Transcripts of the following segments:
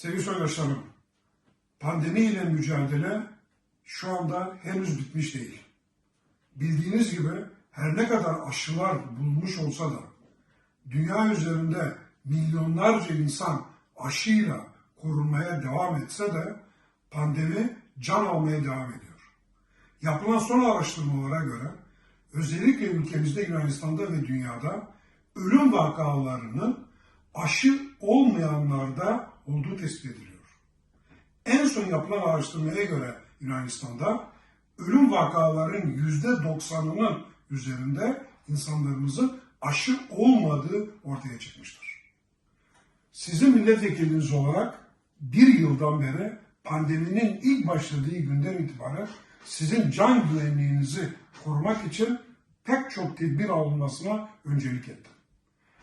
Sevgili soydaşlarım, pandemiyle mücadele şu anda henüz bitmiş değil. Bildiğiniz gibi her ne kadar aşılar bulunmuş olsa da dünya üzerinde milyonlarca insan aşıyla korunmaya devam etse de pandemi can almaya devam ediyor. Yapılan son araştırmalara göre özellikle ülkemizde Yunanistan'da ve dünyada ölüm vakalarının aşı olmayanlarda olduğu tespit ediliyor. En son yapılan araştırmaya göre Yunanistan'da ölüm vakaların yüzde doksanının üzerinde insanlarımızın aşı olmadığı ortaya çıkmıştır. Sizin milletvekiliniz olarak bir yıldan beri pandeminin ilk başladığı günden itibaren sizin can güvenliğinizi korumak için pek çok tedbir alınmasına öncelik ettim.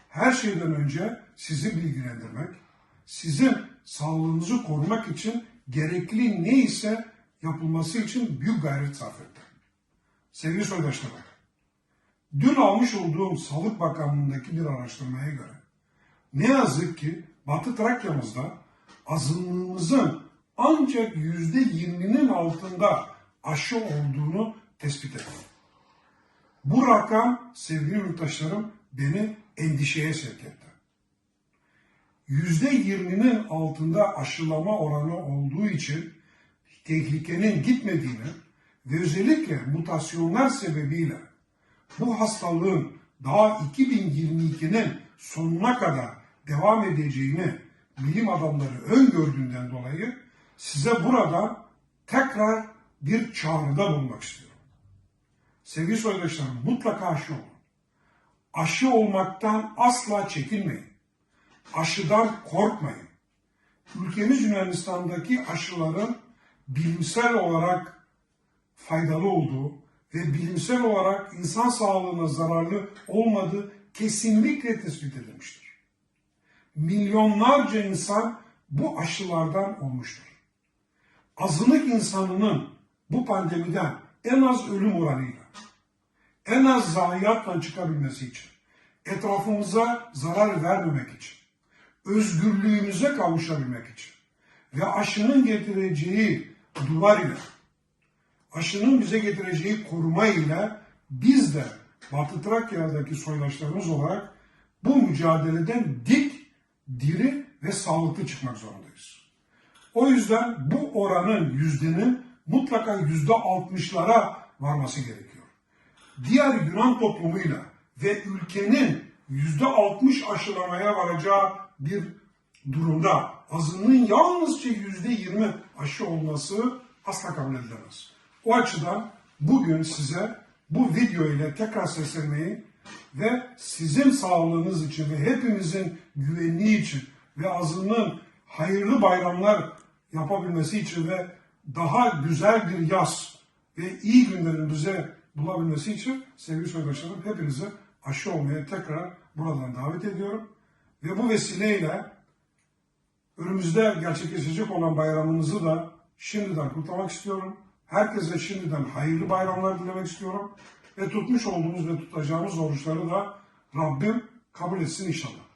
Her şeyden önce sizi bilgilendirmek, sizin sağlığınızı korumak için gerekli neyse yapılması için büyük gayret sarf ettim. Sevgili soydaşlarım, dün almış olduğum Sağlık Bakanlığı'ndaki bir araştırmaya göre ne yazık ki Batı Trakya'mızda azınlığımızın ancak yüzde yirminin altında aşı olduğunu tespit ettim. Bu rakam sevgili yurttaşlarım beni endişeye sevk etti. Yüzde yirminin altında aşılama oranı olduğu için tehlikenin gitmediğini ve özellikle mutasyonlar sebebiyle bu hastalığın daha 2022'nin sonuna kadar devam edeceğini bilim adamları öngördüğünden dolayı size burada tekrar bir çağrıda bulunmak istiyorum. Sevgili soydaşlarım mutlaka aşı olun. Aşı olmaktan asla çekinmeyin. Aşıdan korkmayın. Ülkemiz Yunanistan'daki aşıların bilimsel olarak faydalı olduğu ve bilimsel olarak insan sağlığına zararlı olmadığı kesinlikle tespit edilmiştir. Milyonlarca insan bu aşılardan olmuştur. Azınlık insanının bu pandemiden en az ölüm oranıyla, en az zayiatla çıkabilmesi için, etrafımıza zarar vermemek için, özgürlüğümüze kavuşabilmek için ve aşının getireceği duvar ile, aşının bize getireceği koruma ile biz de Batı Trakya'daki soydaşlarımız olarak bu mücadeleden dik, diri ve sağlıklı çıkmak zorundayız. O yüzden bu oranın yüzdenin mutlaka yüzde altmışlara varması gerekiyor. Diğer Yunan toplumuyla ve ülkenin yüzde altmış aşılamaya varacağı bir durumda azınlığın yalnızca yüzde yirmi aşı olması asla kabul edilemez. O açıdan bugün size bu video ile tekrar seslenmeyi ve sizin sağlığınız için ve hepimizin güvenliği için ve azınlığın hayırlı bayramlar yapabilmesi için ve daha güzel bir yaz ve iyi günlerin bize bulabilmesi için sevgili soydaşlarım hepinizi aşı olmaya tekrar buradan davet ediyorum. Ve bu vesileyle önümüzde gerçekleşecek olan bayramımızı da şimdiden kutlamak istiyorum. Herkese şimdiden hayırlı bayramlar dilemek istiyorum. Ve tutmuş olduğumuz ve tutacağımız oruçları da Rabbim kabul etsin inşallah.